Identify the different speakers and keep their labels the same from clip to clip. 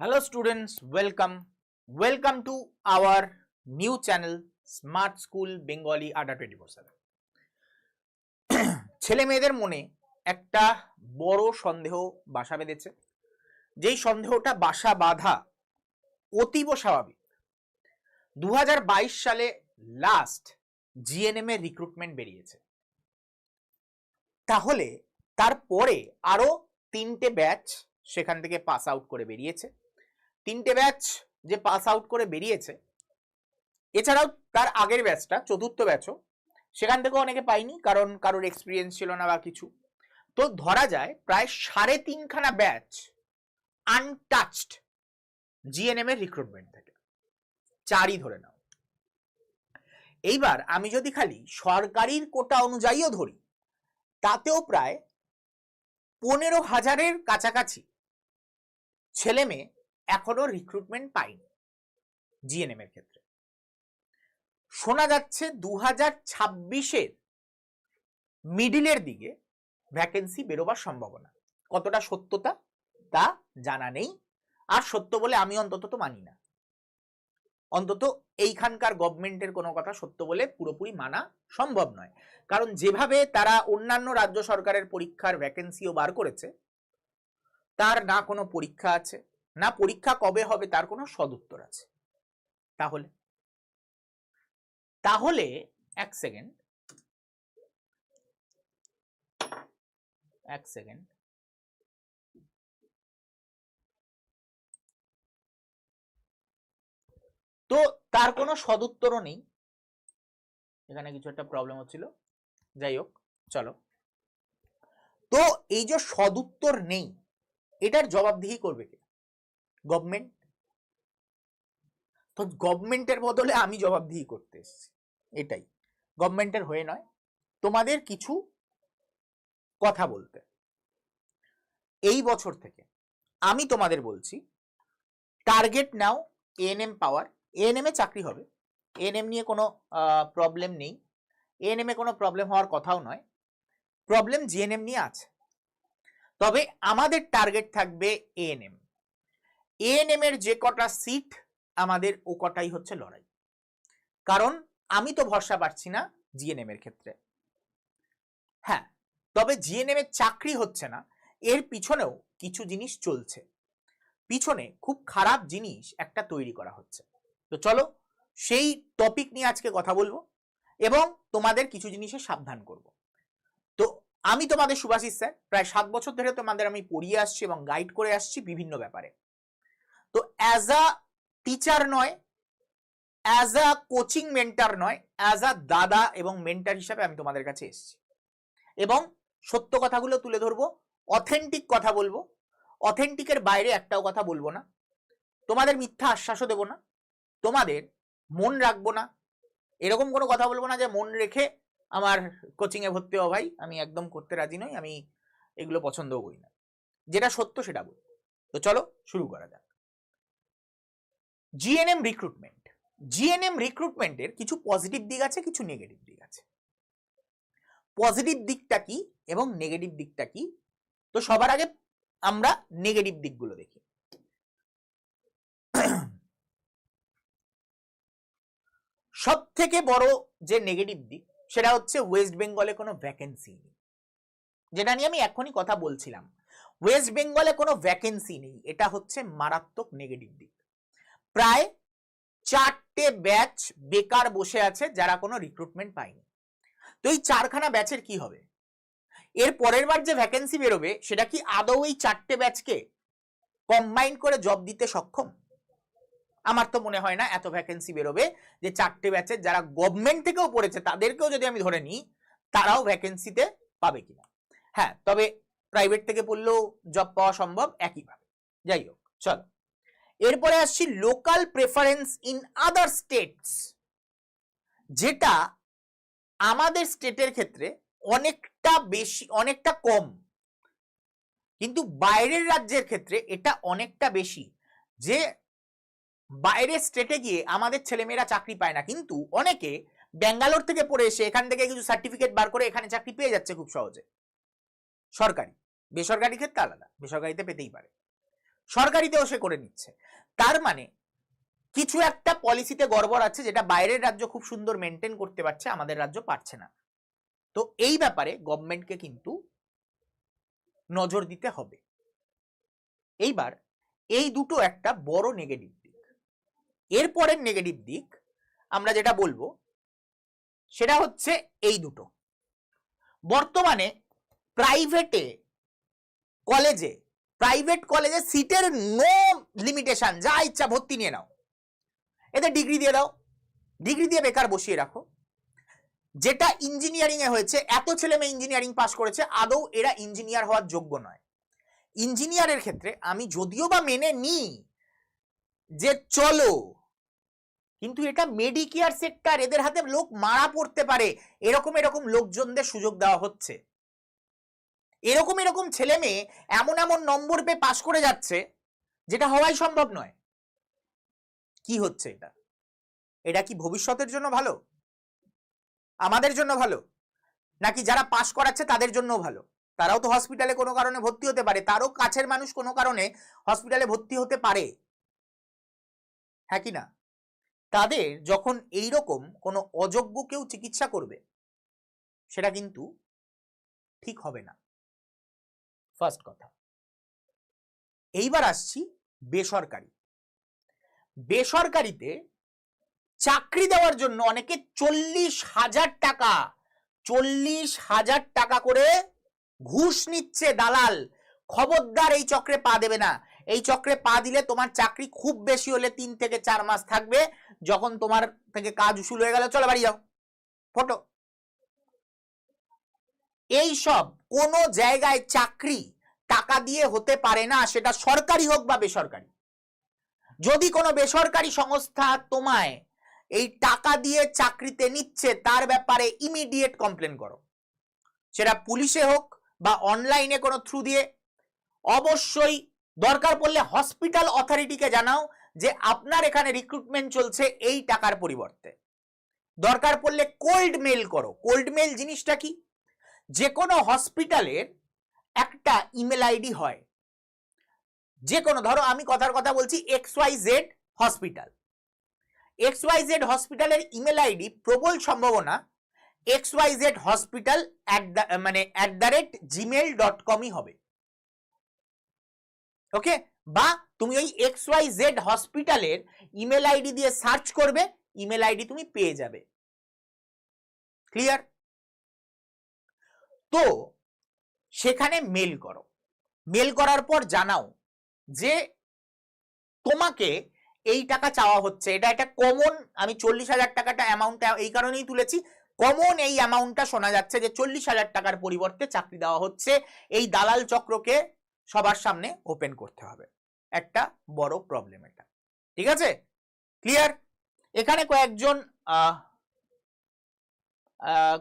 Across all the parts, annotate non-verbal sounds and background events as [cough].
Speaker 1: Hello students, welcome. Welcome to our new channel Smart School Bengali Ada 24/7. [clears throat] ছেলে মেয়েদের মনে একটা বড় সন্দেহ বাসা বেঁধেছে যেই সন্দেহটা বাসা বাঁধা অতীব স্বাভাবিক দু হাজার বাইশ সালে লাস্ট জিএনএম এর রিক্রুটমেন্ট বেরিয়েছে তাহলে তারপরে আরও তিনটে ব্যাচ সেখান থেকে পাস আউট করে বেরিয়েছে তিনটে ব্যাচ যে পাস আউট করে বেরিয়েছে। এছাড়াও তার আগের ব্যাচটা চতুর্থ ব্যাচও সেখান থেকেও অনেকে পাইনি কারণ কারোর এক্সপিরিয়েন্স ছিল না বা কিছু। তো ধরা যায় প্রায় সাড়ে তিনখানা ব্যাচ আনটাচড জিএনএম এর রিক্রুটমেন্ট থেকে। চারই ধরে নাও। এইবার আমি যদি খালি সরকারির কোটা অনুযায়ীও ধরি, তাতেও প্রায় পনেরো হাজারের কাছাকাছি ছেলে মেয়ে এখনও রিক্রুটমেন্ট পায়নি জিএনএম এর ক্ষেত্রে। শোনা যাচ্ছে দু হাজার ছাব্বিশের মিডিলের দিকে ভ্যাকেন্সি বেরোবার সম্ভাবনা। কতটা সত্যতা তা জানা নেই। আর সত্য বলে আমি অন্তত তো মানি না। অন্তত এইখানকার গভর্নমেন্টের কোনো কথা সত্য বলে পুরোপুরি মানা সম্ভব নয়। কারণ যেভাবে তারা অন্যান্য রাজ্য সরকারের পরীক্ষার ভ্যাকেন্সিও বার করেছে, তার না কোনো পরীক্ষা আছে না পরীক্ষা কবে হবে তার কোনো সদুত্তর আছে। তাহলে? তাহলে এক সেকেন্ড। এক সেকেন্ড। তো তার কোনো সদুত্তরও নেই। এখানে কিছু একটা প্রবলেম হচ্ছিল যাই হোক, চলো। তো এই যে সদুত্তর নেই, এটার জবাবদিহি করবে কে? গভর্নমেন্ট তো গভর্নমেন্টের বদলে আমি জবাবদিহি করতে এসেছি, এটাই। গভর্নমেন্টের হয়ে নয়, তোমাদের কিছু কথা বলতে। এই বছর থেকে আমি তোমাদের বলছি টার্গেট নাও এএনএম পাওয়ার এএনএম এ চাকরি হবে। এএনএম নিয়ে কোনো প্রবলেম নেই। এএনএম এ কোনো প্রবলেম হওয়ার কথাও নয়। প্রবলেম জিএনএম নিয়ে আছে। তবে আমাদের টার্গেট থাকবে এএনএম এএনএম এর যে কটা সিট আমাদের ও কটাই হচ্ছে লড়াই। কারণ আমি তো ভরসা পাচ্ছি না জিএনএম এর ক্ষেত্রে। হ্যাঁ তবে জিএনএম এর চাকরি হচ্ছে না, এর পিছনেও কিছু জিনিস চলছে। পিছনে খুব খারাপ জিনিস একটা তৈরি করা হচ্ছে। তো চলো সেই টপিক নিয়ে আজকে কথা বলব এবং তোমাদের কিছু জিনিসে সাবধান করব। তো আমি তোমাদের সুভাষিস স্যার, প্রায় সাত বছর ধরে তোমাদের আমি পড়িয়ে আসছি এবং গাইড করে আসছি বিভিন্ন ব্যাপারে। তো অ্যাজ আ টিচার নয় অ্যাজ আ কোচিং মেন্টার নয় অ্যাজ আ দাদা এবং মেন্টার হিসাবে আমি তোমাদের কাছে এসেছি। এবং সত্য কথাগুলো তুলে ধরবো অথেন্টিক কথা বলব অথেন্টিকের বাইরে একটাও কথা বলব না, তোমাদের মিথ্যা আশ্বাসও দেবো না, তোমাদের মন রাখব না, এরকম কোনো কথা বলব না যে মন রেখে আমার কোচিংয়ে ভর্তি হওয়া ভাই, আমি একদম করতে রাজি নই, আমি এগুলো পছন্দও করি না। যেটা সত্য সেটা বলি তো চলো শুরু করা যাক। জিএনএম রিক্রুটমেন্ট জিএনএম রিক্রুটমেন্টের কিছু পজিটিভ দিক আছে, কিছু নেগেটিভ দিক আছে। পজিটিভ দিকটা কি এবং নেগেটিভ দিকটা কি? তো সবার আগে আমরা নেগেটিভ দিকগুলো দেখি। সব থেকে বড় যে নেগেটিভ দিক, সেটা হচ্ছে ওয়েস্ট বেঙ্গলে কোনো ভ্যাকেন্সি নেই। যেটা নিয়ে আমি এখনই কথা বলছিলাম। ওয়েস্ট বেঙ্গলে কোনো ভ্যাকেন্সি নেই, এটা হচ্ছে মারাত্মক নেগেটিভ দিক। প্রায় চারটে ব্যাচ বেকার বসে আছে যারা কোনো রিক্রুটমেন্ট পায়নি। তো এই চারখানা ব্যাচের কি হবে? এর পরের বার যে ভ্যাকেন্সি বেরোবে, সেটা কি আদৌ এই চারটে ব্যাচকে কম্বাইন করে জব দিতে সক্ষম? আমার তো মনে হয় না এত ভ্যাকেন্সি বেরোবে যে চারটে ব্যাচের যারা গভর্নমেন্ট থেকেও পড়েছে, তাদেরকেও যদি আমি ধরে নিই, তারাও ভ্যাকেন্সিতে পাবে কিনা? হ্যাঁ তবে প্রাইভেট থেকে পড়লেও জব পাওয়া সম্ভব একইভাবে। যাই হোক, চলো। এরপরে আসছি local preference in other states যেটা আমাদের স্টেটের ক্ষেত্রে অনেকটা বেশি, অনেকটা কম। কিন্তু বাইরের রাজ্যের ক্ষেত্রে এটা অনেকটা বেশি, যে বাইরের স্টেটে গিয়ে আমাদের ছেলেমেয়েরা চাকরি পায় না। কিন্তু অনেকে ব্যাঙ্গালোর থেকে পড়ে এসে এখান থেকে কিছু সার্টিফিকেট বার করে এখানে চাকরি পেয়ে যাচ্ছে খুব সহজে। সরকারি, বেসরকারি ক্ষেত্রে আলাদা, বেসরকারিতে পেতেই পারে। সরকারিতেও সে করে নিচ্ছে। তার মানে কিছু একটা পলিসিতে গড়বড় আছে যেটা বাইরের রাজ্য খুব সুন্দর মেনটেন করতে পারছে, আমাদের রাজ্য পারছে না। তো এই ব্যাপারে গভর্নমেন্টকে কিন্তু নজর দিতে হবে। এইবার এই দুটো একটা বড় নেগেটিভ দিক। এরপরের নেগেটিভ দিক আমরা যেটা বলব, সেটা হচ্ছে এই দুটো। বর্তমানে প্রাইভেটে কলেজে প্রাইভেট কলেজে সিটের নো লিমিটেশন যা ইচ্ছা ভর্তি নিয়ে নাও। এতে ডিগ্রি দিয়ে দাও। ডিগ্রি দিয়ে বেকার বসিয়ে রাখো। যেটা ইঞ্জিনিয়ারিং এ হয়েছে, এত ছেলে মেয়ে ইঞ্জিনিয়ারিং পাস করেছে, আদৌ এরা ইঞ্জিনিয়ার হওয়ার যোগ্য নয়। ইঞ্জিনিয়ারের ক্ষেত্রে আমি যদিও বা মেনে নিই যে চলো, কিন্তু এটা মেডিকেয়ার সেক্টর এদের হাতে লোক মারা পড়তে পারে, এরকম এরকম লোকজনদের সুযোগ দেওয়া হচ্ছে। এরকম এরকম ছেলে মেয়ে এমন এমন নম্বর পেয়ে পাশ করে যাচ্ছে, যেটা হওয়াই সম্ভব নয়। কি হচ্ছে এটা? এটা কি ভবিষ্যতের জন্য ভালো? আমাদের জন্য ভালো? নাকি যারা পাশ করাচ্ছে তাদের জন্য ভালো? তারাও তো হসপিটালে কোনো কারণে ভর্তি হতে পারে, তারও কাছের মানুষ কোনো কারণে হসপিটালে ভর্তি হতে পারে। হ্যাঁ কি না? তাদের যখন এই রকম কোনো অযোগ্য কেউ চিকিৎসা করবে, সেটা কিন্তু ঠিক হবে না। ফার্স্ট কথা. এইবার আসছি বেসরকারি। বেসরকারিতে চাকরি দেওয়ার জন্য অনেকে চল্লিশ হাজার টাকা, চল্লিশ হাজার টাকা করে ঘুষ নিচ্ছে দালাল। খবরদার এই চক্রে পা দেবে না। এই চক্রে পা দিলে তোমার চাকরি খুব বেশি হলে তিন থেকে চার মাস থাকবে। যখন তোমার থেকে কাজ উসুল হয়ে গেল, চলো বাড়ি যাও। ফটো। এই সব কোন জায়গায় চাকরি টাকা দিয়ে হতে পারে না, সেটা সরকারি হোক বা বেসরকারি। যদি কোনো বেসরকারি সংস্থা তোমায় এই টাকা দিয়ে চাকরিতে নিচ্ছে, তার ব্যাপারে ইমিডিয়েট কমপ্লেন করো। সেটা পুলিশে হোক বা অনলাইনে কোনো থ্রু দিয়ে। অবশ্যই দরকার পড়লে হসপিটাল অথরিটিকে জানাও যে আপনার এখানে রিক্রুটমেন্ট চলছে এই টাকার পরিবর্তে। দরকার পড়লে কোল্ড মেল করো। কোল্ড মেল জিনিসটা কি? যে কোনো হসপিটালের একটা ইমেল আইডি হয়। যে কোনো ধরো আমি কথার কথা বলছি X Y Z hospital X Y Z হসপিটালের ইমেল আইডি প্রবল সম্ভাবনা এক্স ওয়াই জেড হসপিটাল মানে at the rate Gmail dot কমই হবে। ওকে বা তুমি ওই এক্স ওয়াই জেড হসপিটালের ইমেল আইডি দিয়ে সার্চ করবে ইমেল আইডি তুমি পেয়ে যাবে। ক্লিয়ার তো সেখানে মেল করো। মেল করার পর জানাও যে তোমাকে এই টাকা চাওয়া হচ্ছে। এটা একটা কমন আমি চল্লিশ হাজার টাকাটা অ্যামাউন্ট এই কারণেই তুলেছি। কমন এই অ্যামাউন্টটা শোনা যাচ্ছে যে চল্লিশ হাজার টাকার পরিবর্তে চাকরি দেওয়া হচ্ছে। এই দালাল চক্রকে সবার সামনে ওপেন করতে হবে। একটা বড় প্রবলেম এটা। ঠিক আছে? ক্লিয়ার এখানে কয়েকজন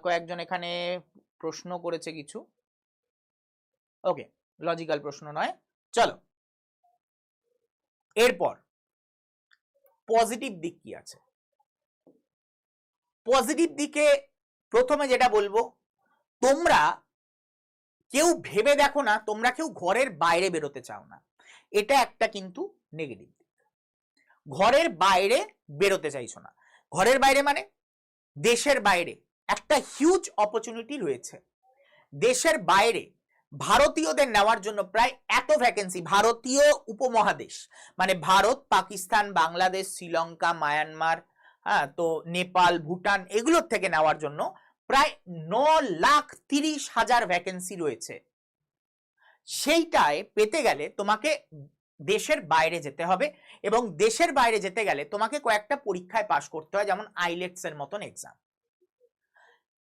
Speaker 1: কয়েকজন এখানে প্রশ্ন করেছে কিছু। ওকে লজিক্যাল প্রশ্ন নয়। চলো। এরপর পজিটিভ দিক কি আছে? পজিটিভ দিকে প্রথমে যেটা বলব, তোমরা কেউ ভেবে দেখো না, তোমরা কেউ ঘরের বাইরে বেরোতে চাও না। এটা একটা কিন্তু নেগেটিভ দিক। ঘরের বাইরে বেরোতে চাইছো না। ঘরের বাইরে মানে দেশের বাইরে। একটা হিউজ অপরচুনিটি রয়েছে। দেশের বাইরে ভারতীয়দের নেওয়ার জন্য প্রায় এত ভ্যাকেন্সি ভারতীয় উপমহাদেশ মানে ভারত, পাকিস্তান, বাংলাদেশ, শ্রীলঙ্কা, মায়ানমার হ্যাঁ তো নেপাল, ভুটান এগুলোর থেকে নেওয়ার জন্য প্রায় ন লাখ তিরিশ হাজার ভ্যাকেন্সি রয়েছে। সেইটায় পেতে গেলে তোমাকে দেশের বাইরে যেতে হবে এবং দেশের বাইরে যেতে গেলে তোমাকে কয়েকটা পরীক্ষায় পাশ করতে হয়, যেমন আইলেটস এর মতন এক্সাম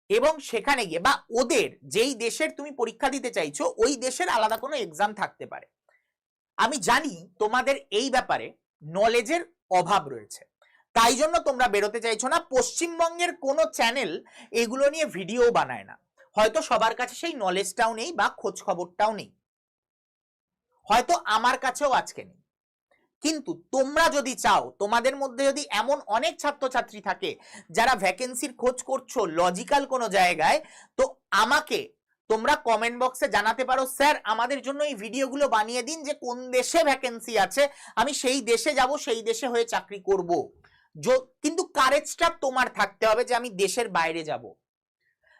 Speaker 1: এবং সেখানে গিয়ে বা ওদের যেই দেশের তুমি পরীক্ষা দিতে চাইছো, ওই দেশের আলাদা কোনো এক্সাম থাকতে পারে। আমি জানি তোমাদের এই ব্যাপারে নলেজের অভাব রয়েছে। তাই জন্য তোমরা বেরোতে চাইছো না, পশ্চিমবঙ্গের কোনো চ্যানেল এগুলো নিয়ে ভিডিও বানায় না। হয়তো সবার কাছে সেই নলেজটাও নেই বা খোঁজ খবরটাও নেই। হয়তো আমার কাছেও আজকে নেই। কিন্তু তোমরা যদি চাও, তোমাদের মধ্যে যদি এমন অনেক ছাত্রছাত্রী থাকে যারা ভ্যাকেন্সির খোঁজ করছ লজিক্যাল কোনো জায়গায়, তো আমাকে তোমরা কমেন্ট বক্সে জানাতে পারো, স্যার, আমাদের জন্য এই ভিডিওগুলো বানিয়ে দিন যে কোন দেশে ভ্যাকেন্সি আছে, আমি সেই দেশে যাব, সেই দেশে হয়ে চাকরি করব। কিন্তু কারেজটা তোমার থাকতে হবে যে আমি দেশের বাইরে যাব।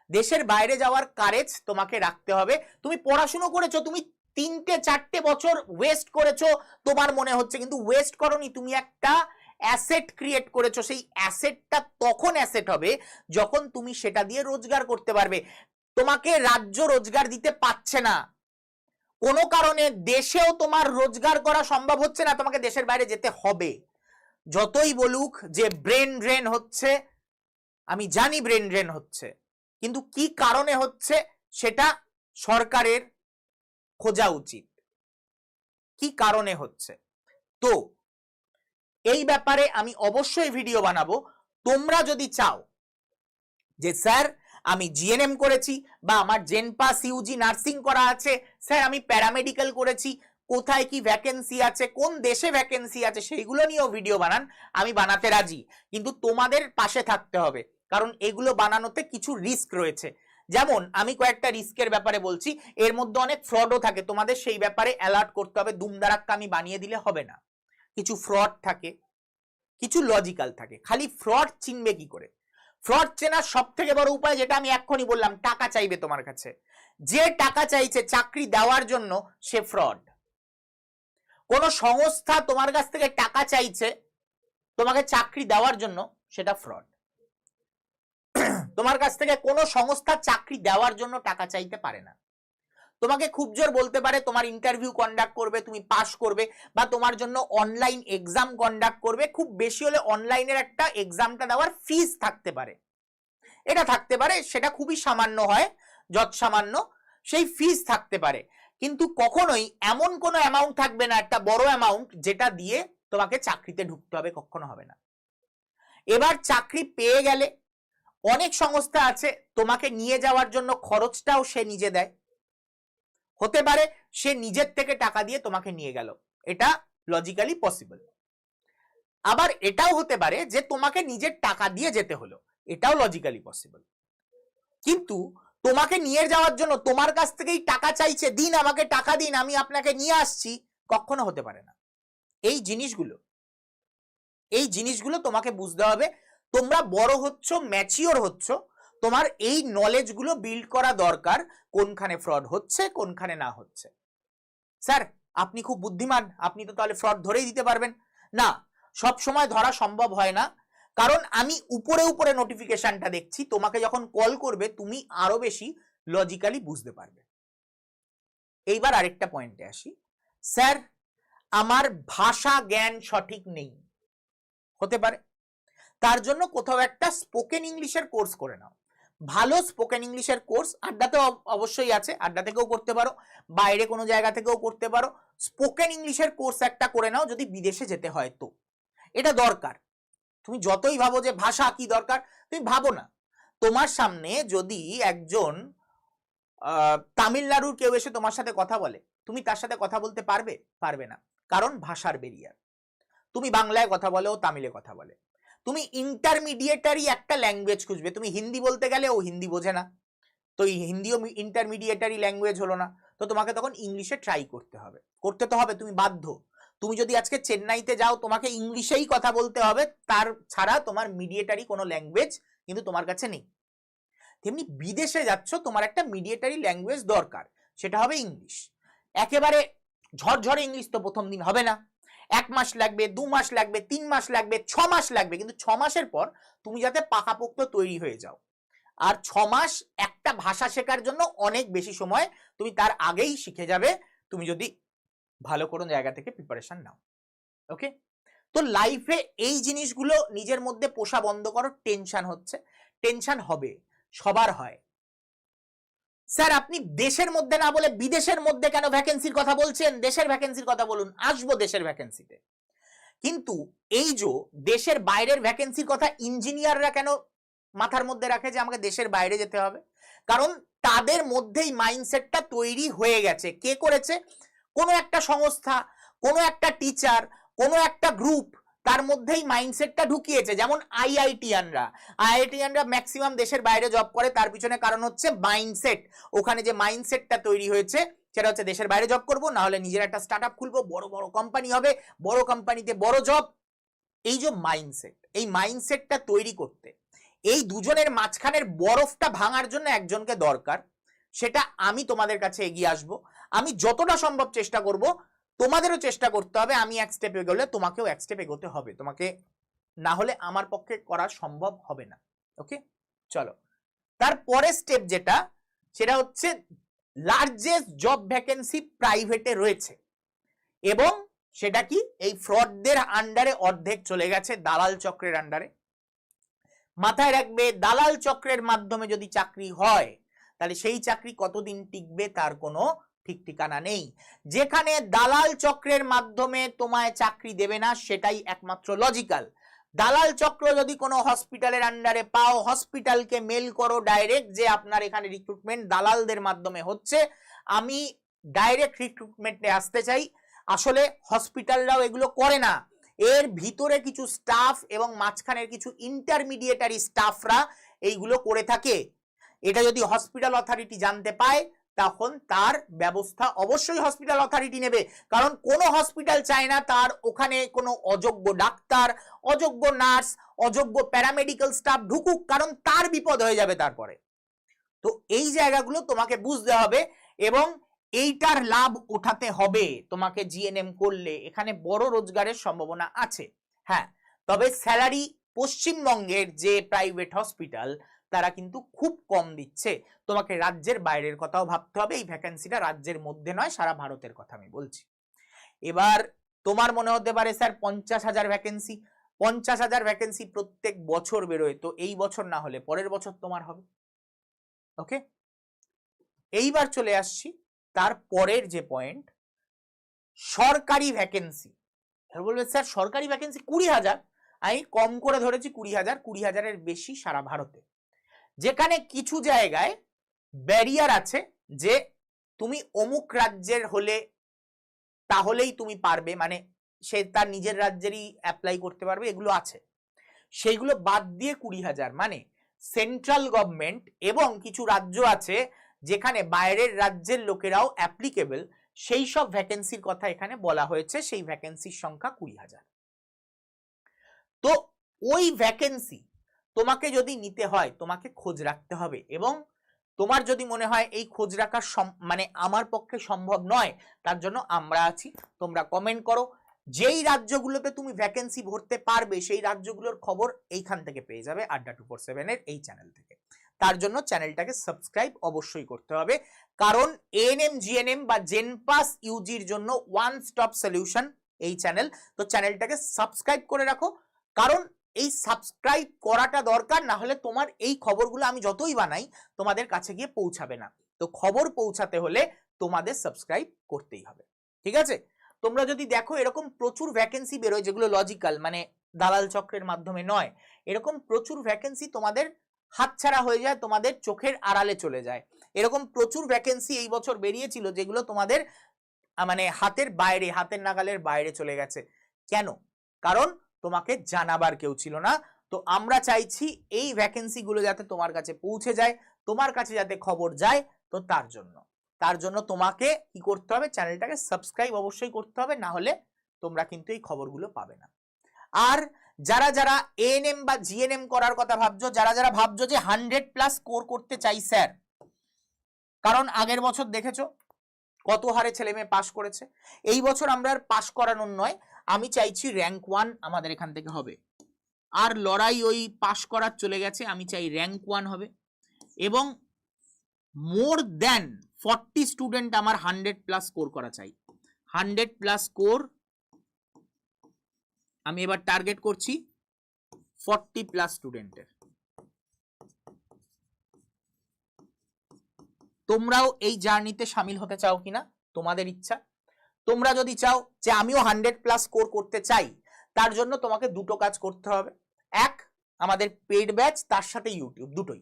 Speaker 1: দেশের বাইরে যাওয়ার কারেজ তোমাকে রাখতে হবে। তুমি পড়াশুনো করেছ, তুমি তিনটে চারটে বছর ওয়েস্ট করেছ। তোমার মনে হচ্ছে কিন্তু ওয়েস্ট করনি, তুমি একটা অ্যাসেট ক্রিয়েট করেছ। সেই অ্যাসেটটা তখন অ্যাসেট হবে যখন তুমি সেটা দিয়ে রোজগার করতে পারবে। তোমাকে রাজ্য রোজগার দিতে পারছে না। কোনো কারণে দেশেও তোমার রোজগার করা সম্ভব হচ্ছে না, তোমাকে দেশের বাইরে যেতে হবে। যতই বলুক যে ব্রেন ড্রেন হচ্ছে, আমি জানি ব্রেন ড্রেন হচ্ছে। কিন্তু কি কারণে হচ্ছে সেটা সরকারের খোঁজা উচিত। কি কারণে হচ্ছে? তো, এই ব্যাপারে আমি অবশ্যই ভিডিও বানাবো। তোমরা যদি চাও যে, স্যার, আমি জিএনএম করেছি বা আমার জেনপাস ইউজি নার্সিং করা আছে, স্যার, আমি প্যারামেডিক্যাল করেছি, কোথায় কি ভ্যাকেন্সি আছে, কোন দেশে ভ্যাকেন্সি আছে, সেইগুলো নিয়েও ভিডিও বানান, আমি বানাতে রাজি। কিন্তু তোমাদের পাশে থাকতে হবে। কারণ এগুলো বানানোতে কিছু রিস্ক রয়েছে। যেমন আমি কয়েকটা রিস্কের ব্যাপারে বলছি, এর মধ্যে অনেক ফ্রডও থাকে, তোমাদের সেই ব্যাপারে অ্যালার্ট করতে হবে দুমদারাক্কা আমি বানিয়ে দিলে হবে না। কিছু ফ্রড থাকে, কিছু লজিক্যাল থাকে, খালি ফ্রড চিনবে কি করে? ফ্রড চেনার সব থেকে বড় উপায় যেটা আমি এক্ষুনি বললাম, টাকা চাইবে তোমার কাছে। যে টাকা চাইছে চাকরি দেওয়ার জন্য সে ফ্রড। কোন সংস্থা তোমার কাছ থেকে টাকা চাইছে, তোমাকে চাকরি দেওয়ার জন্য সেটা ফ্রড। তোমার কাছ থেকে কোনো সংস্থা চাকরি দেওয়ার জন্য টাকা চাইতে পারে না। তোমাকে খুব জোর বলতে পারে, তোমার ইন্টারভিউ কন্ডাক্ট করবে, তুমি পাস করবে বা তোমার জন্য অনলাইন এক্সাম কন্ডাক্ট করবে। খুব বেশি হলে অনলাইনের একটা এক্সামটা দেওয়ার ফিস থাকতে পারে। এটা থাকতে পারে, সেটা খুবই সামান্য হয় যত সামান্য সেই ফিস থাকতে পারে। কিন্তু কখনোই এমন কোনো অ্যামাউন্ট থাকবে না, একটা বড় অ্যামাউন্ট যেটা দিয়ে তোমাকে চাকরিতে ঢুকতে হবে, কখনো হবে না। এবার চাকরি পেয়ে গেলে অনেক সংস্থা আছে, তোমাকে নিয়ে যাওয়ার জন্য খরচটাও সে নিজে দেয়। হতে পারে সে নিজের থেকে টাকা দিয়ে তোমাকে নিয়ে গেল। এটা লজিক্যালি পসিবল আবার এটাও হতে পারে যে তোমাকে নিজের টাকা দিয়ে যেতে হলো। এটাও লজিক্যালি পসিবল কিন্তু তোমাকে নিয়ে যাওয়ার জন্য তোমার কাছ থেকেই টাকা চাইছে, দিন আমাকে টাকা দিন, আমি আপনাকে নিয়ে আসছি, কখনো হতে পারে না। এই জিনিসগুলো এই জিনিসগুলো তোমাকে বুঝতে হবে তোমরা বড় হচ্ছ ম্যাচিওর হচ্ছ, তোমার এই নলেজগুলো বিল্ড করা দরকার, কোনখানে ফ্রড হচ্ছে, কোনখানে না হচ্ছে। স্যার, আপনি খুব বুদ্ধিমান, আপনি তো তাহলে ফ্রড ধরেই দিতে পারবেন। না, সব সময় ধরা সম্ভব হয় না, কারণ আমি উপরে উপরে নোটিফিকেশনটা দেখছি, তোমাকে যখন কল করবে, তুমি আরও বেশি লজিক্যালি বুঝতে পারবে। এইবার আরেকটা পয়েন্টে আসি। স্যার, আমার ভাষা জ্ঞান সঠিক নেই। হতে পারে। তার জন্য কোথাও একটা স্পোকেন ইংলিশের কোর্স করে নাও। ভালো স্পোকেন ইংলিশের কোর্স আড্ডাতে অবশ্যই আছে, আড্ডা থেকেও করতে পারো, বাইরে কোনো জায়গা থেকেও করতে পারো। স্পোকেন ইংলিশের কোর্স একটা করে নাও যদি বিদেশে যেতে হয় তো। এটা দরকার। তুমি যতই ভাবো যে ভাষা কি দরকার, তুমি ভাবো না। তোমার সামনে যদি একজন তামিলনাড়ুর কেউ এসে তোমার সাথে কথা বলে, তুমি তার সাথে কথা বলতে পারবে? পারবে না। কারণ ভাষার বেরিয়ার তুমি বাংলায় কথা বলে ও তামিলে কথা বলে। তুমি ইন্টারমিডিয়েটারি একটা ল্যাঙ্গুয়েজ খুঁজবে। তুমি হিন্দি বলতে গেলে ও হিন্দি বোঝে না। তো এই হিন্দিও ইন্টারমিডিয়েটারি ল্যাঙ্গুয়েজ হলো না। তো তোমাকে তখন ইংলিশে ট্রাই করতে হবে। করতে তো হবে, তুমি বাধ্য। তুমি যদি আজকে চেন্নাইতে যাও, তোমাকে ইংলিশেই কথা বলতে হবে। তার ছাড়া তোমার মিডিয়েটারি কোনো ল্যাঙ্গুয়েজ কিন্তু তোমার কাছে নেই। তেমনি বিদেশে যাচ্ছ, তোমার একটা মিডিয়েটারি ল্যাঙ্গুয়েজ দরকার। সেটা হবে ইংলিশ। একেবারে ঝরঝরে ইংলিশ তো প্রথম দিন হবে না। এক মাস লাগবে, দু মাস লাগবে, তিন মাস লাগবে, ছ মাস লাগবে। কিন্তু ছ মাসের পর তুমি যাতে পাকাপোক্ত তৈরি হয়ে যাও। আর ছ মাস একটা ভাষা শেখার জন্য অনেক বেশি সময় তুমি তার আগেই শিখে যাবে। তুমি যদি ভালো কোনো জায়গা থেকে প্রিপারেশন নাও। ওকে তো লাইফে এই জিনিসগুলো নিজের মধ্যে পোষা বন্ধ করো টেনশন হচ্ছে। টেনশন হবে, সবার হয়। স্যার, আপনি দেশের মধ্যে না বলে বিদেশের মধ্যে কেন ভ্যাকেন্সির কথা বলছেন? দেশের ভ্যাকেন্সির কথা বলুন, আসব দেশের ভ্যাকেন্সিতে কিন্তু এই যে দেশের বাইরের ভ্যাকেন্সির কথা ইঞ্জিনিয়াররা কেন মাথার মধ্যে রাখে যে আমাকে দেশের বাইরে যেতে হবে? কারণ তাদের মধ্যেই মাইন্ডসেটটা তৈরি হয়ে গেছে। কে করেছে? কোনো একটা সংস্থা, কোনো একটা টিচার কোনো একটা গ্রুপ তার মধ্যেই মাইন্ডসেটটা ঢুকিয়েছে, যেমন আইআইটিয়ানরা আইআইটিয়ানরা ম্যাক্সিমাম দেশের বাইরে জব করে, তার পিছনে কারণ হচ্ছে মাইন্ডসেট ওখানে যে মাইন্ডসেটটা তৈরি হয়েছে, সেটা হচ্ছে দেশের বাইরে জব করব না হলে নিজের একটা স্টার্ট আপ খুলবো, বড় বড় কোম্পানি হবে, বড় কোম্পানিতে বড় জব এই যে মাইন্ডসেট এই মাইন্ডসেটটা তৈরি করতে, এই দুজনের মাঝখানের বরফটা ভাঙার জন্য একজনকে দরকার, সেটা আমি তোমাদের কাছে এগিয়ে আসব। আমি যতটা সম্ভব চেষ্টা করব তোমাদেরও চেষ্টা করতে হবে, আমি এক স্টেপ এগোলে তোমাকেও এক স্টেপ এগোতে হবে। তোমাকে না হলে আমার পক্ষে করা সম্ভব হবে না। ওকে চলো। তারপরে স্টেপ যেটা, সেটা হচ্ছে লার্জেস্ট জব ভ্যাকেন্সি প্রাইভেটে রয়েছে। এবং সেটা কি? এই ফ্রডদের আন্ডারে অর্ধেক চলে গেছে, দালাল চক্রের আন্ডারে মাথায় রাখবে, দালাল চক্রের মাধ্যমে যদি চাকরি হয়, তাহলে সেই চাকরি কতদিন টিকবে তার কোনো ঠিক ঠিকানা নেই। যেখানে দালাল চক্রের মাধ্যমে তোমায় চাকরি দেবে না, সেটাই একমাত্র লজিক্যাল দালাল চক্র যদি কোনো হসপিটালের আন্ডারে পাও হসপিটালকে মেল করো ডাইরেক্ট যে আপনার এখানে রিক্রুটমেন্ট দালালদের মাধ্যমে হচ্ছে। আমি ডাইরেক্ট রিক্রুটমেন্টে আসতে চাই। আসলে হসপিটালরাও এগুলো করে না। এর ভিতরে কিছু স্টাফ এবং মাঝখানের কিছু ইন্টারমিডিয়েটারি স্টাফরা এইগুলো করে থাকে। এটা যদি হসপিটাল অথরিটি জানতে পায় তখন তার ব্যবস্থা অবশ্যই হসপিটাল অথরিটি নেবে। কারণ কোনো হসপিটাল চায় না তার ওখানে কোনো অযোগ্য ডাক্তার, অযোগ্য নার্স অযোগ্য প্যারামেডিক্যাল স্টাফ ঢুকুক, কারণ তার বিপদ হয়ে যাবে তারপরে। তো এই জায়গাগুলো তোমাকে বুঝতে হবে এবং এইটার লাভ উঠাতে হবে। তোমাকে জিএনএম করলে এখানে বড় রোজগারের সম্ভাবনা আছে। হ্যাঁ তবে স্যালারি পশ্চিমবঙ্গের যে প্রাইভেট হসপিটাল তারা কিন্তু খুব কম দিচ্ছে। তোমাকে রাজ্যের বাইরের কথাও ভাবতে হবে, এই ভ্যাকেন্সিটা রাজ্যের মধ্যে নয়, সারা ভারতের কথা আমি বলছি। এবার তোমার মনে হতে পারে স্যার পঞ্চাশ হাজার ভ্যাকেন্সি পঞ্চাশ হাজার ভ্যাকেন্সি প্রত্যেক বছর বেরোয়, তো এই বছর না হলে পরের বছর তোমার হবে। ওকে এইবার চলে আসছি, তার পরের যে পয়েন্ট সরকারি ভ্যাকেন্সি বলবে, স্যার, সরকারি ভ্যাকেন্সি কুড়ি হাজার? আমি কম করে ধরেছি কুড়ি হাজার, কুড়ি হাজারের বেশি সারা ভারতে। যেখানে কিছু জায়গায় ব্যারিয়ার আছে যে তুমি অমুক রাজ্যের হলে তাহলেই তুমি পারবে মানে সে তার নিজের রাজ্যেরই অ্যাপ্লাই করতে পারবে, এগুলো আছে। সেইগুলো বাদ দিয়ে কুড়ি হাজার মানে সেন্ট্রাল গভর্নমেন্ট এবং কিছু রাজ্য আছে যেখানে বাইরের রাজ্যের লোকেরাও অ্যাপ্লিকেবল সেই সব ভ্যাকেন্সির কথা এখানে বলা হয়েছে, সেই ভ্যাকেন্সির সংখ্যা কুড়ি হাজার। তো ওই ভ্যাকেন্সি তোমাকে যদি নিতে হয়, তোমাকে খোঁজ রাখতে হবে এবং তোমার যদি মনে হয় এই খোঁজ রাখা মানে আমার পক্ষে সম্ভব নয়, তার জন্য আমরা আছি। তোমরা কমেন্ট করো। যেই রাজ্যগুলোতে তুমি ভ্যাকেন্সি ভরতে পারবে, সেই রাজ্যগুলোর খবর এইখান থেকে পেয়ে যাবে আড্ডা টু ফোর সেভেনের এই চ্যানেল থেকে। তার জন্য চ্যানেলটাকে সাবস্ক্রাইব অবশ্যই করতে হবে। কারণ এএনএম জিএনএম বা জেনপাস ইউজির জন্য ওয়ান স্টপ সলিউশন এই চ্যানেল তো চ্যানেলটাকে সাবস্ক্রাইব করে রাখো। কারণ এই সাবস্ক্রাইব করাটা দরকার না হলে তোমার এই খবরগুলো আমি যতই বানাই, তোমাদের কাছে গিয়ে পৌঁছাবে না। তো খবর পৌঁছাতে হলে তোমাদের সাবস্ক্রাইব করতেই হবে। ঠিক আছে? তোমরা যদি দেখো এরকম প্রচুর ভ্যাকেন্সি বেরোয়, যেগুলো লজিক্যাল মানে দালাল চক্রের মাধ্যমে নয়, এরকম প্রচুর ভ্যাকেন্সি তোমাদের হাতছাড়া হয়ে যায়, তোমাদের চোখের আড়ালে চলে যায়। এরকম প্রচুর ভ্যাকেন্সি এই বছর বেরিয়েছিল, যেগুলো তোমাদের মানে হাতের বাইরে, হাতের নাগালের বাইরে চলে গেছে। কেন? কারণ তোমাকে জানাবার কেউ ছিল না। তো আমরা চাইছি এই ভ্যাকেন্সি গুলো যাতে তোমার কাছে পৌঁছে যায়, তোমার কাছে যাতে খবর যায়, তো তার জন্য। তার জন্য তোমাকে কি করতে হবে? চ্যানেলটাকে সাবস্ক্রাইব অবশ্যই করতে হবে, না হলে তোমরা কিন্তু এই খবরগুলো পাবে না। আর যারা যারা এএনএম বা জিএনএম করার কথা ভাবছ, যারা যারা ভাবছ যে হান্ড্রেড প্লাস স্কোর করতে চাই, স্যার, কারণ আগের বছর দেখেছ কত হারে ছেলে মেয়ে পাশ করেছে? এই বছর আমরা আর পাশ করানোর নয় আমি চাইছি র্যাঙ্ক ওয়ান আমাদের এখান থেকে হবে। আর লড়াই ওই পাশ করার চলে গেছে, আমি চাই র্যাঙ্ক ওয়ান হবে। এবং মোর দেন ফর্টি স্টুডেন্ট আমার হান্ড্রেড প্লাস স্কোর করা চাই। হান্ড্রেড প্লাস স্কোর আমি এবার টার্গেট করছি ফর্টি প্লাস স্টুডেন্টের তোমরাও এই জার্নিতে সামিল হতে চাও কিনা? তোমাদের ইচ্ছা? তোমরা যদি চাও যে আমিও হান্ড্রেড প্লাস স্কোর করতে চাই, তার জন্য তোমাকে দুটো কাজ করতে হবে। এক, আমাদের পেড ব্যাচ তার সাথে ইউটিউব দুটোই।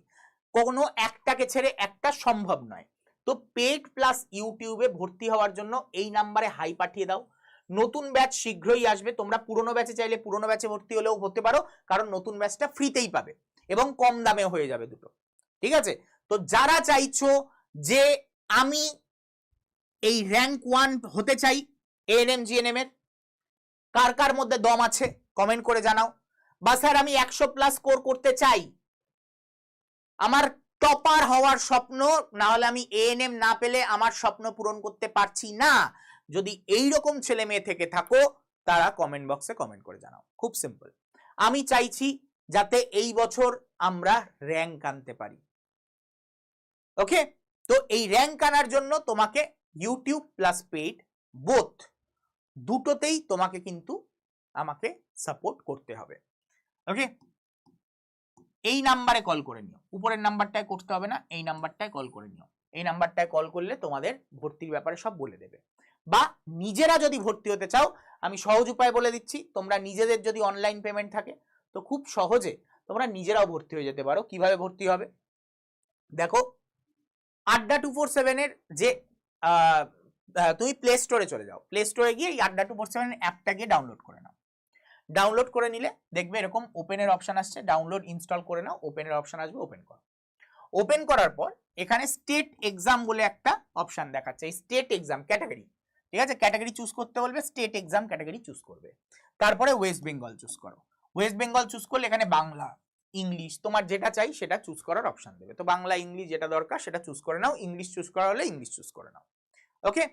Speaker 1: কোনো একটাকে ছেড়ে একটা সম্ভব নয়। তো পেড প্লাস ইউটিউবে ভর্তি হওয়ার জন্য এই নাম্বারে হাই পাঠিয়ে দাও। নতুন ব্যাচ শীঘ্রই আসবে। তোমরা পুরনো ব্যাচে চাইলে পুরনো ব্যাচে ভর্তি হলেও হতে পারো, কারণ নতুন ব্যাচটা ফ্রিতেই পাবে এবং কম দামে হয়ে যাবে দুটো। ঠিক আছে? তো যারা চাইছো যে আমি এই র্যাঙ্ক ওয়ান হতে চাই এএনএম জিএনএম এর। কার কার মধ্যে দম আছে কমেন্ট করে জানাও। বা স্যার, আমি একশো প্লাস স্কোর করতে চাই। আমার টপার হওয়ার স্বপ্ন না হলে আমি এএনএম না পেলে আমার স্বপ্ন পূরণ করতে পারছি না। যদি এই রকম ছেলে মেয়ে থেকে থাকো, তারা কমেন্ট বক্সে কমেন্ট করে জানাও। খুব সিম্পল আমি চাইছি যাতে এই বছর আমরা র্যাঙ্ক আনতে পারি। ওকে তো এই র্যাঙ্ক আনার জন্য তোমাকে ইউটিউব প্লাস পেইড বোথ দুটোতেই তোমাকে কিন্তু আমাকে সাপোর্ট করতে হবে। ওকে এই নাম্বারে কল করে নিও। উপরের নাম্বারটায় করতে হবে না, এই নাম্বারটায় কল করে নিও। এই নাম্বারটায় কল করলে তোমাদের ভর্তির ব্যাপারে সব বলে দেবে। বা নিজেরা যদি ভর্তি হতে চাও, আমি সহজ উপায় বলে দিচ্ছি, তোমরা নিজেদের যদি অনলাইন পেমেন্ট থাকে, তো খুব সহজে তোমরা নিজেরাও ভর্তি হয়ে যেতে পারো। কীভাবে ভর্তি হবে? দেখো, আড্ডা টু ফোর সেভেনের যে তুমি প্লে স্টোরে চলে যাও। প্লে স্টোরে গিয়ে এই আড্ডা টু ফোর অ্যাপটা গিয়ে ডাউনলোড করে নাও। ডাউনলোড করে নিলে দেখবে এরকম ওপেনের অপশন আসছে ডাউনলোড ইনস্টল করে নাও ওপেনের অপশন আসবে ওপেন করো। ওপেন করার পর এখানে স্টেট এক্সাম বলে একটা অপশন দেখাচ্ছে, এই স্টেট এক্সাম ক্যাটাগরি ঠিক আছে? ক্যাটাগরি চুজ করতে বলবে স্টেট এক্সাম ক্যাটাগরি চুজ করবে। তারপরে ওয়েস্ট বেঙ্গল চুজ করো। ওয়েস্ট বেঙ্গল চুজ করলে এখানে বাংলা ইংলিশ, তোমার যেটা চাই সেটা চুজ করার অপশন দেবে। তো বাংলা, ইংলিশ যেটা দরকার সেটা চুজ করে নাও। ইংলিশ চুজ করা হলে ইংলিশ চুজ করে নাও। ওকে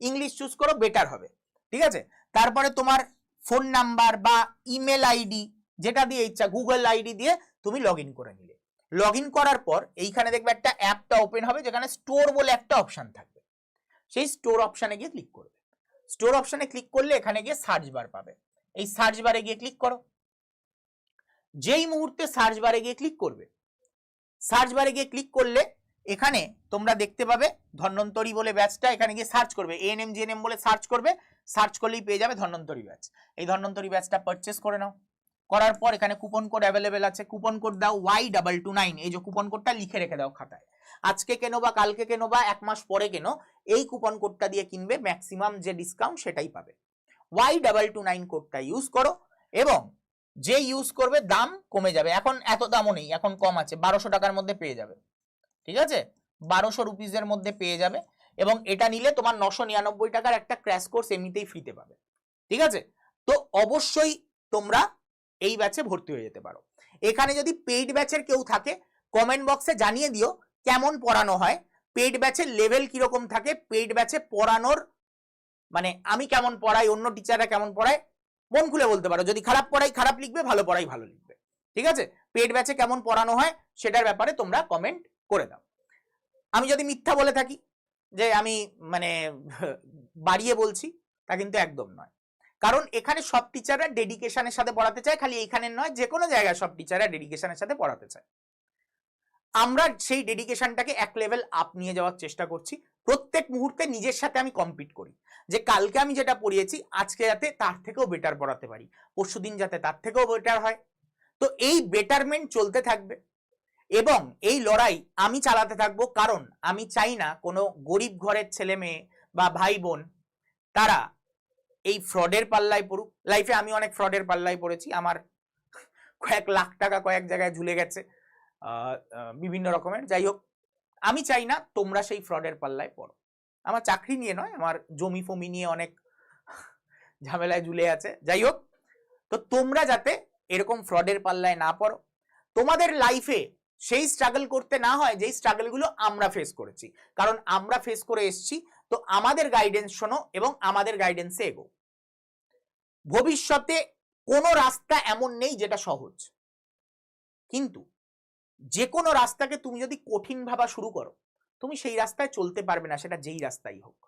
Speaker 1: ইংলিশ চুজ করো বেটার হবে। ঠিক আছে? তারপরে তোমার ফোন নাম্বার বা ইমেল আইডি যেটা দিয়ে ইচ্ছা গুগল আইডি দিয়ে তুমি লগ করে নিলে। লগ করার পর এইখানে দেখবে একটা অ্যাপটা ওপেন হবে, যেখানে স্টোর বলে একটা অপশন থাকবে। সেই স্টোর অপশানে গিয়ে ক্লিক করবে। স্টোর অপশানে ক্লিক করলে এখানে গিয়ে সার্চ বার পাবে। এই সার্চ বারে গিয়ে ক্লিক করো। যেই মুহূর্তে সার্চ বারে গিয়ে ক্লিক করবে। সার্চ বারে গিয়ে ক্লিক করলে এখানে তোমরা দেখতে পাবে ধন্বন্তরী বলে ব্যাচটা এখানে গিয়ে সার্চ করবে। এন এএনএম জিএনএম বলে সার্চ করবে। সার্চ করলেই পেয়ে যাবে ধন্বন্তরী ব্যাচ এই ধন্বন্তরী ব্যাচটা পারচেস করে নাও। করার পর এখানে কুপন কোড অ্যাভেলেবেল আছে। কুপন কোড দাও ওয়াই ডাবল টু নাইন এই যে কুপন কোডটা লিখে রেখে দাও খাতায়। আজকে কেন বা কালকে কেন বা এক মাস পরে কেনো, এই কুপন কোডটা দিয়ে কিনবে ম্যাক্সিমাম যে ডিসকাউন্ট সেটাই পাবে। ওয়াই ডাবল টু নাইন কোডটা ইউজ করো এবং যে ইউজ করবে, দাম কমে যাবে। এখন এত দামও নেই, এখন কম আছে, বারোশো টাকার মধ্যে পেয়ে যাবে। ঠিক আছে? বারোশো রুপিজের মধ্যে পেয়ে যাবে এবং এটা নিলে তোমার নশো নিরানব্বই টাকার একটা ক্র্যাশ কোর্স এমনিতেই ফ্রিতে পাবে। ঠিক আছে? তো অবশ্যই তোমরা এই ব্যাচে ভর্তি হয়ে যেতে পারো। এখানে যদি পেইড ব্যাচের কেউ থাকে কমেন্ট বক্সে জানিয়ে দিও কেমন পড়ানো হয় পেইড ব্যাচের লেভেল কীরকম থাকে পেইড ব্যাচে পড়ানোর মানে আমি কেমন পড়াই, অন্য টিচাররা কেমন পড়ায় মন খুলে বলতে পারো। যদি খারাপ পড়াই খারাপ লিখবে, ভালো পড়াই ভালো লিখবে। ঠিক আছে? পেট ব্যাচে কেমন পড়ানো হয়, সেটার ব্যাপারে তোমরা কমেন্ট করে দাও। আমি যদি মিথ্যা বলে থাকি, যে আমি মানে বাড়িয়ে বলছি, তা কিন্তু একদম নয়। কারণ এখানে সব টিচাররা ডেডিকেশনের সাথে পড়াতে চায়, খালি এখানে নয় যে কোনো জায়গায় সব টিচাররা ডেডিকেশনের সাথে পড়াতে চায়। আমরা সেই ডেডিকেশনটাকে এক লেভেল আপ নিয়ে যাওয়ার চেষ্টা করছি। প্রত্যেক মুহূর্তে নিজের সাথে আমি কম্পিট করি। যে কালকে আমি যেটা পড়িয়েছি, আজকে যাতে তার থেকেও বেটার পড়াতে পারি। পরশু দিন যাতে তার থেকেও বেটার হয়। তো এই বেটারমেন্ট চলতে থাকবে এবং এই লড়াই আমি চালাতে থাকব। কারণ আমি চাই না কোনো গরিব ঘরের ছেলে মেয়ে বা ভাই বোন তারা এই ফ্রডের পাল্লায় পড়ুক। লাইফে আমি অনেক ফ্রডের পাল্লায় পড়েছি। আমার কয়েক লাখ টাকা কয়েক জায়গায় ঝুলে গেছে। বিভিন্ন রকমের। যাই হোক, আমি চাই না তোমরা সেই ফ্রডের পাল্লায় পড়ো। আমার চাকরি নিয়ে নয়, আমার জমি ফমি নিয়ে অনেক ঝামেলায় ঝুলে আছে। যাই হোক, তো তোমরা যাতে এরকম ফ্রডের পাল্লায় না পড়ো, তোমাদের লাইফে সেই স্ট্রাগল করতে না হয় যেই স্ট্রাগলগুলো আমরা ফেস করেছি। কারণ আমরা ফেস করে এসেছি, তো আমাদের গাইডেন্স শোনো এবং আমাদের গাইডেন্সে এগো। ভবিষ্যতে কোনো রাস্তা এমন নেই যেটা সহজ। কিন্তু যে কোনো রাস্তাকে তুমি যদি কঠিন ভাবা শুরু করো তুমি সেই রাস্তায় চলতে পারবে না, সেটা যেই রাস্তাই হোক।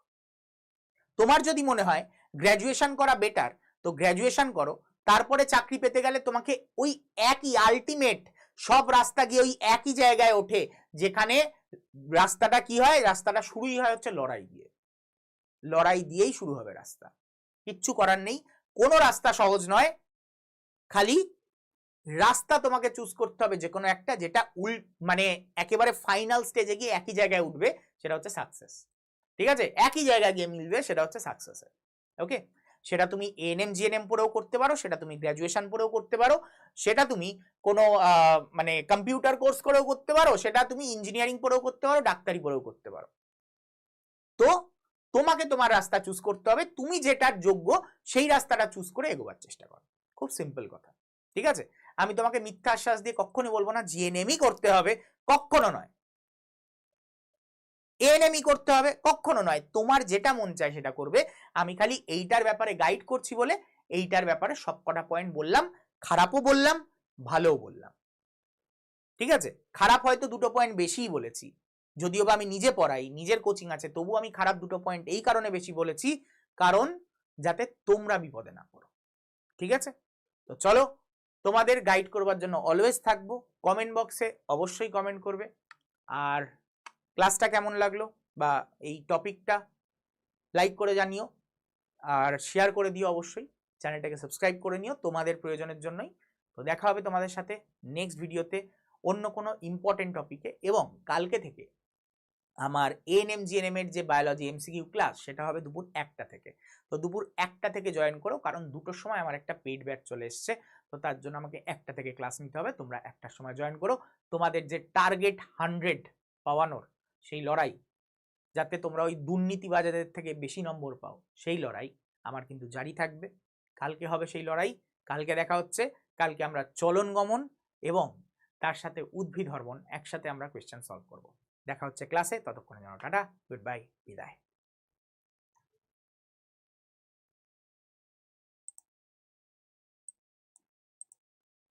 Speaker 1: তোমার যদি মনে হয় গ্র্যাজুয়েশন করা বেটার তো গ্র্যাজুয়েশন করো, তারপরে চাকরি পেতে গেলে তোমাকে ওই একই আলটিমেট সব রাস্তা গিয়ে ওই একই জায়গায় ওঠে, যেখানে রাস্তাটা কি হয়, রাস্তাটা শুরুই হয় হচ্ছে লড়াই দিয়ে। লড়াই দিয়েই শুরু হবে রাস্তা। কিচ্ছু করার নেই। কোনো রাস্তা সহজ নয়। খালি রাস্তা তোমাকে চুজ করতে হবে যে কোনো একটা, যেটা উল মানে একেবারে ফাইনাল স্টেজে গিয়ে একই জায়গায় উঠবে, সেটা হচ্ছে সাকসেস ঠিক আছে? একই জায়গায় গিয়ে মিলবে, সেটা হচ্ছে সাকসেসের ওকে সেটা তুমি এএনএম জিএনএম পড়েও করতে পারো, সেটা তুমি গ্র্যাজুয়েশন পড়েও করতে পারো, সেটা তুমি কোনো মানে কম্পিউটার কোর্স করেও করতে পারো, সেটা তুমি ইঞ্জিনিয়ারিং পড়েও করতে পারো, ডাক্তারি পড়েও করতে পারো। তো তোমাকে তোমার রাস্তা চুজ করতে হবে, তুমি যেটার যোগ্য, সেই রাস্তাটা চুজ করে এগোবার চেষ্টা করো। খুব সিম্পল কথা। ঠিক আছে? আমি তোমাকে মিথ্যা আশ্বাস দিয়ে কখনোই বলব না জিএনএমই করতে হবে, কখনো নয়। এএনএমই করতে হবে, কখনো নয়। তোমার যেটা মন চায় সেটা করবে। আমি খালি এইটার ব্যাপারে গাইড করছি বলে এইটার ব্যাপারে সবকটা পয়েন্ট বললাম, খারাপও বললাম, ভালোও বললাম। ঠিক আছে? খারাপ হয়তো দুটো পয়েন্ট বেশিই বলেছি। যদিও বা আমি নিজে পড়াই, নিজের কোচিং আছে তবু আমি খারাপ দুটো পয়েন্ট এই কারণে বেশি বলেছি, কারণ যাতে তোমরা বিপদে না পড়ো। ঠিক আছে? তো চলো তোমাদের গাইড করবার জন্য অলওয়েজ থাকব। কমেন্ট বক্সে অবশ্যই কমেন্ট করবে। আর ক্লাসটা কেমন লাগল বা এই টপিকটা লাইক করে জানিও। আর শেয়ার করে দিও অবশ্যই। চ্যানেলটাকে সাবস্ক্রাইব করে নিও তোমাদের প্রয়োজনের জন্যই। তো দেখা হবে তোমাদের সাথে নেক্সট ভিডিওতে অন্য কোনো ইম্পর্টেন্ট টপিকে এবং কালকে থেকে আমার এএনএম জিএনএম এর যে বায়োলজি এমসিকিউ ক্লাস সেটা হবে দুপুর একটা থেকে। তো দুপুর একটা থেকে জয়েন করো, কারণ দুটোর সময় আমার একটা পেড ব্যাচ চলে এসছে। তো তার জন্য আমাকে একটা থেকে ক্লাস নিতে হবে। তোমরা একটার সময় জয়েন করো। তোমাদের যে টার্গেট হান্ড্রেড পাওয়ানোর সেই লড়াই, যাতে তোমরা ওই দুর্নীতিবাজাদের থেকে বেশি নম্বর পাও, সেই লড়াই আমার কিন্তু জারি থাকবে। কালকে হবে সেই লড়াই। কালকে দেখা হচ্ছে। কালকে আমরা চলন গমন এবং তার সাথে উদ্ভিদ হরমোন একসাথে আমরা কোয়েশ্চেন সলভ করব। দেখা হচ্ছে ক্লাসে ততক্ষণে জানো টাটা। গুড বাই বিদায়।